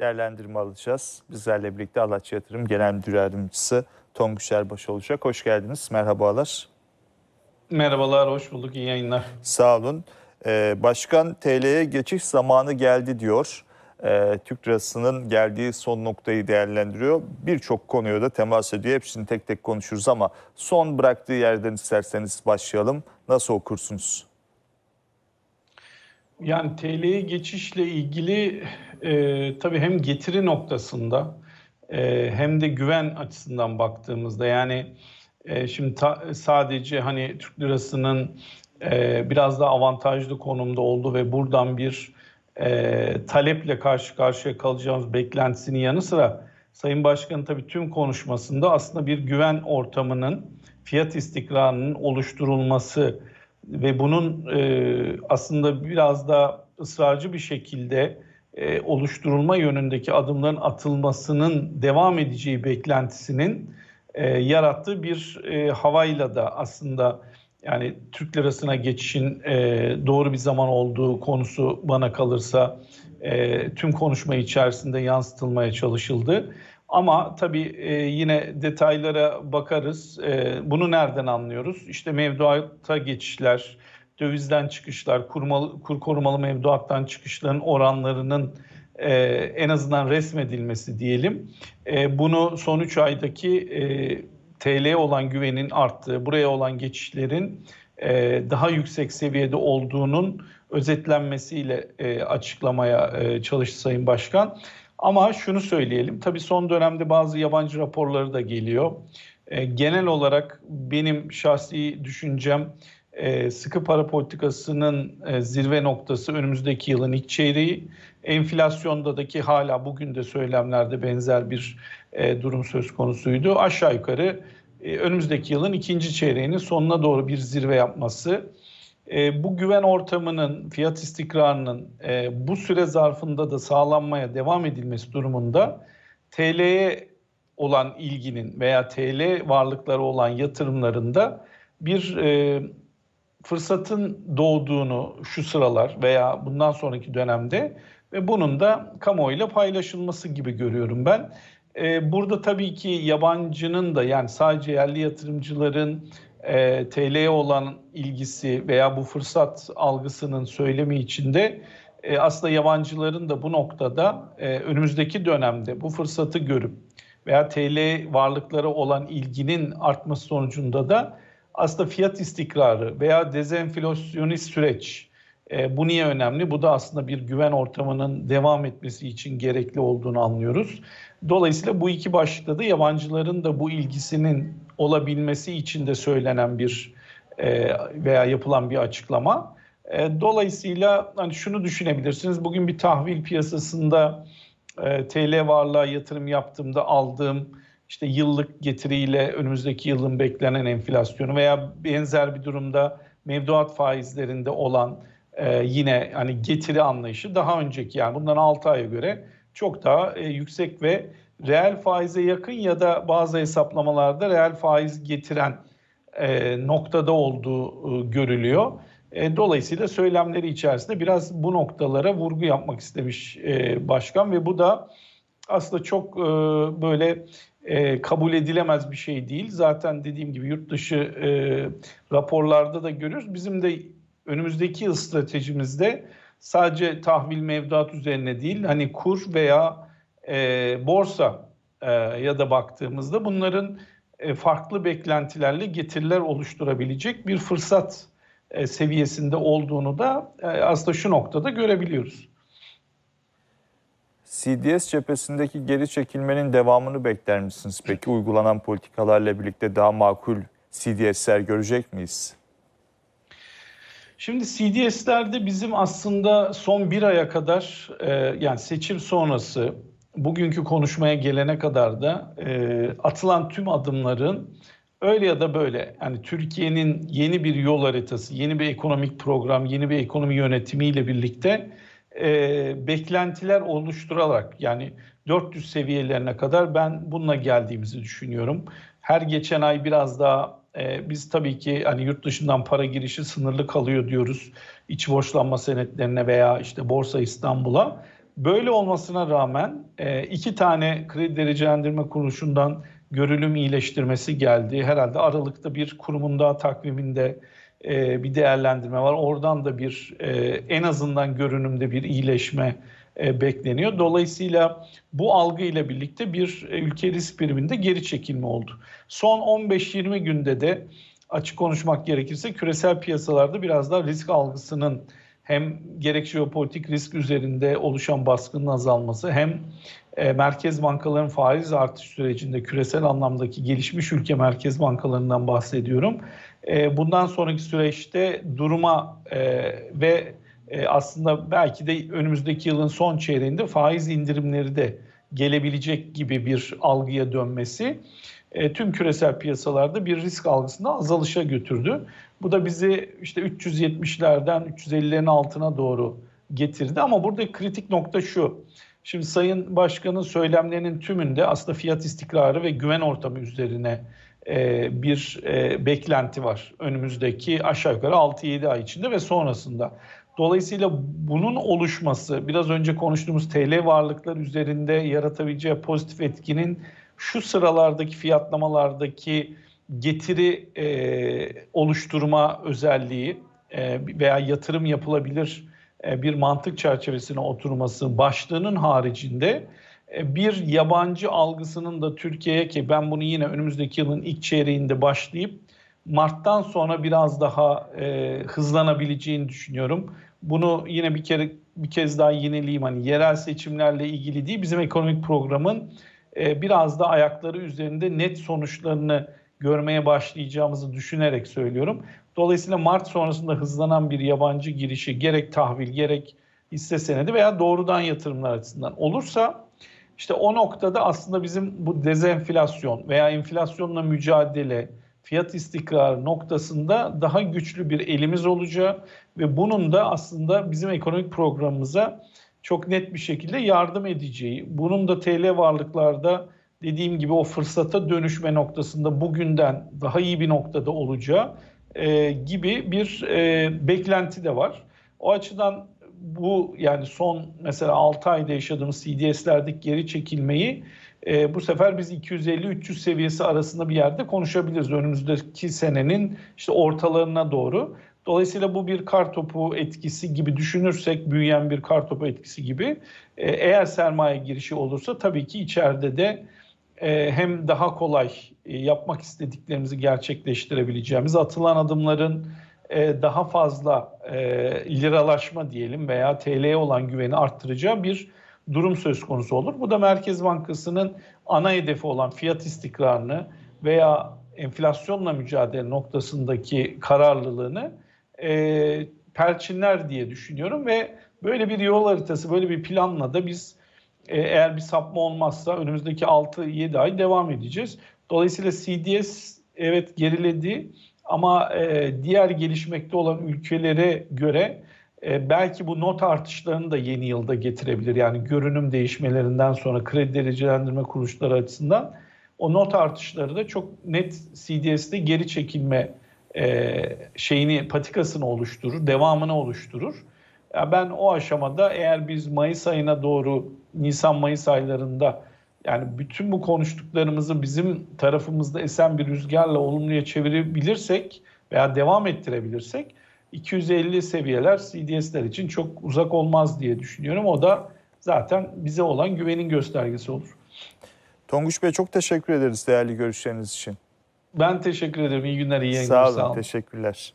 değerlendirme alacağız. Bizlerle birlikte Alaçatı Yatırım Genel Müdür Yardımcısı Tonguç Erbaş olacak. Hoş geldiniz. Merhabalar. Merhabalar, hoş bulduk. İyi yayınlar. Sağ olun. Ee, Başkan TL'ye geçiş zamanı geldi diyor. Ee, Türk lirasının geldiği son noktayı değerlendiriyor. Birçok konuya da temas ediyor. Hepsini tek tek konuşuruz ama son bıraktığı yerden isterseniz başlayalım. Nasıl okursunuz? Yani TL'ye geçişle ilgili e, tabii hem getiri noktasında e, hem de güven açısından baktığımızda yani e, şimdi ta, sadece hani Türk lirasının e, biraz daha avantajlı konumda oldu ve buradan bir e, taleple karşı karşıya kalacağımız beklentisinin yanı sıra Sayın Başkan tabii tüm konuşmasında aslında bir güven ortamının fiyat istikrarının oluşturulması ve bunun e, aslında biraz da ısrarcı bir şekilde e, oluşturulma yönündeki adımların atılmasının devam edeceği beklentisinin e, yarattığı bir e, havayla da aslında yani Türk lirasına geçişin e, doğru bir zaman olduğu konusu bana kalırsa e, tüm konuşma içerisinde yansıtılmaya çalışıldı. Ama tabii e, yine detaylara bakarız. E, bunu nereden anlıyoruz? İşte mevduata geçişler, dövizden çıkışlar, kurmalı, kur korumalı mevduattan çıkışların oranlarının e, en azından resmedilmesi diyelim. E, bunu son 3 aydaki e, TL'ye olan güvenin arttığı, buraya olan geçişlerin e, daha yüksek seviyede olduğunun özetlenmesiyle e, açıklamaya e, çalıştı Sayın Başkan. Ama şunu söyleyelim, tabii son dönemde bazı yabancı raporları da geliyor. E, genel olarak benim şahsi düşüncem e, sıkı para politikasının e, zirve noktası önümüzdeki yılın ilk çeyreği. Enflasyondaki hala bugün de söylemlerde benzer bir e, durum söz konusuydu. Aşağı yukarı e, önümüzdeki yılın ikinci çeyreğinin sonuna doğru bir zirve yapması. E, bu güven ortamının, fiyat istikrarının e, bu süre zarfında da sağlanmaya devam edilmesi durumunda TL'ye olan ilginin veya TL varlıkları olan yatırımlarında bir e, fırsatın doğduğunu şu sıralar veya bundan sonraki dönemde ve bunun da kamuoyuyla paylaşılması gibi görüyorum ben. Ee, burada tabii ki yabancının da yani sadece yerli yatırımcıların e, TL'ye olan ilgisi veya bu fırsat algısının söylemi içinde e, aslında yabancıların da bu noktada e, önümüzdeki dönemde bu fırsatı görüp veya TL varlıkları olan ilginin artması sonucunda da aslında fiyat istikrarı veya dezenflasyonist süreç e, bu niye önemli? Bu da aslında bir güven ortamının devam etmesi için gerekli olduğunu anlıyoruz. Dolayısıyla bu iki başlıkta da yabancıların da bu ilgisinin olabilmesi için de söylenen bir e, veya yapılan bir açıklama. E, dolayısıyla hani şunu düşünebilirsiniz. Bugün bir tahvil piyasasında e, TL varlığa yatırım yaptığımda aldığım işte yıllık getiriyle önümüzdeki yılın beklenen enflasyonu veya benzer bir durumda mevduat faizlerinde olan yine hani getiri anlayışı daha önceki yani bundan 6 aya göre çok daha yüksek ve reel faize yakın ya da bazı hesaplamalarda reel faiz getiren e, noktada olduğu e, görülüyor. E, dolayısıyla söylemleri içerisinde biraz bu noktalara vurgu yapmak istemiş e, başkan ve bu da aslında çok e, böyle e, kabul edilemez bir şey değil. Zaten dediğim gibi yurt dışı e, raporlarda da görüyoruz. Bizim de önümüzdeki yıl stratejimizde sadece tahvil mevduat üzerine değil hani kur veya e, borsa e, ya da baktığımızda bunların e, farklı beklentilerle getiriler oluşturabilecek bir fırsat e, seviyesinde olduğunu da e, aslında şu noktada görebiliyoruz. CDS cephesindeki geri çekilmenin devamını bekler misiniz? Peki uygulanan politikalarla birlikte daha makul CDS'ler görecek miyiz? Şimdi CDS'lerde bizim aslında son bir aya kadar e, yani seçim sonrası bugünkü konuşmaya gelene kadar da e, atılan tüm adımların öyle ya da böyle yani Türkiye'nin yeni bir yol haritası, yeni bir ekonomik program, yeni bir ekonomi yönetimiyle birlikte e, beklentiler oluşturarak yani 400 seviyelerine kadar ben bununla geldiğimizi düşünüyorum. Her geçen ay biraz daha e, biz tabii ki hani yurt dışından para girişi sınırlı kalıyor diyoruz. İç borçlanma senetlerine veya işte Borsa İstanbul'a. Böyle olmasına rağmen e, iki tane kredi derecelendirme kuruluşundan görülüm iyileştirmesi geldi. Herhalde Aralık'ta bir kurumun daha takviminde e, bir değerlendirme var. Oradan da bir e, en azından görünümde bir iyileşme e, bekleniyor. Dolayısıyla bu algı ile birlikte bir e, ülke risk priminde geri çekilme oldu. Son 15-20 günde de açık konuşmak gerekirse küresel piyasalarda biraz daha risk algısının hem gerek jeopolitik risk üzerinde oluşan baskının azalması hem e, merkez bankaların faiz artış sürecinde küresel anlamdaki gelişmiş ülke merkez bankalarından bahsediyorum. E, bundan sonraki süreçte duruma e, ve aslında belki de önümüzdeki yılın son çeyreğinde faiz indirimleri de gelebilecek gibi bir algıya dönmesi e, tüm küresel piyasalarda bir risk algısında azalışa götürdü. Bu da bizi işte 370'lerden 350'lerin altına doğru getirdi ama burada kritik nokta şu. Şimdi Sayın Başkan'ın söylemlerinin tümünde aslında fiyat istikrarı ve güven ortamı üzerine e, bir e, beklenti var. Önümüzdeki aşağı yukarı 6-7 ay içinde ve sonrasında. Dolayısıyla bunun oluşması biraz önce konuştuğumuz TL varlıklar üzerinde yaratabileceği pozitif etkinin şu sıralardaki fiyatlamalardaki getiri e, oluşturma özelliği e, veya yatırım yapılabilir e, bir mantık çerçevesine oturması başlığının haricinde e, bir yabancı algısının da Türkiye'ye ki ben bunu yine önümüzdeki yılın ilk çeyreğinde başlayıp Mart'tan sonra biraz daha e, hızlanabileceğini düşünüyorum. Bunu yine bir kere bir kez daha yenileyim hani yerel seçimlerle ilgili değil bizim ekonomik programın e, biraz da ayakları üzerinde net sonuçlarını görmeye başlayacağımızı düşünerek söylüyorum. Dolayısıyla Mart sonrasında hızlanan bir yabancı girişi gerek tahvil gerek hisse senedi veya doğrudan yatırımlar açısından olursa işte o noktada aslında bizim bu dezenflasyon veya enflasyonla mücadele, fiyat istikrarı noktasında daha güçlü bir elimiz olacağı ve bunun da aslında bizim ekonomik programımıza çok net bir şekilde yardım edeceği, bunun da TL varlıklarda dediğim gibi o fırsata dönüşme noktasında bugünden daha iyi bir noktada olacağı e, gibi bir e, beklenti de var. O açıdan bu yani son mesela 6 ayda yaşadığımız CDS'lerdeki geri çekilmeyi e, bu sefer biz 250-300 seviyesi arasında bir yerde konuşabiliriz önümüzdeki senenin işte ortalarına doğru. Dolayısıyla bu bir kar topu etkisi gibi düşünürsek büyüyen bir kar topu etkisi gibi e, eğer sermaye girişi olursa tabii ki içeride de e, hem daha kolay e, yapmak istediklerimizi gerçekleştirebileceğimiz atılan adımların daha fazla e, liralaşma diyelim veya TL'ye olan güveni arttıracağı bir durum söz konusu olur. Bu da Merkez Bankası'nın ana hedefi olan fiyat istikrarını veya enflasyonla mücadele noktasındaki kararlılığını e, perçinler diye düşünüyorum ve böyle bir yol haritası, böyle bir planla da biz e, eğer bir sapma olmazsa önümüzdeki 6-7 ay devam edeceğiz. Dolayısıyla CDS evet geriledi ama e, diğer gelişmekte olan ülkelere göre e, belki bu not artışlarını da yeni yılda getirebilir. Yani görünüm değişmelerinden sonra kredi derecelendirme kuruluşları açısından o not artışları da çok net CDS'de geri çekilme e, şeyini patikasını oluşturur, devamını oluşturur. Ya ben o aşamada eğer biz Mayıs ayına doğru Nisan-Mayıs aylarında yani bütün bu konuştuklarımızı bizim tarafımızda esen bir rüzgarla olumluya çevirebilirsek veya devam ettirebilirsek 250 seviyeler CDS'ler için çok uzak olmaz diye düşünüyorum. O da zaten bize olan güvenin göstergesi olur. Tonguç Bey çok teşekkür ederiz değerli görüşleriniz için. Ben teşekkür ederim. İyi günler, iyi yayınlar. Sağ olun, teşekkürler.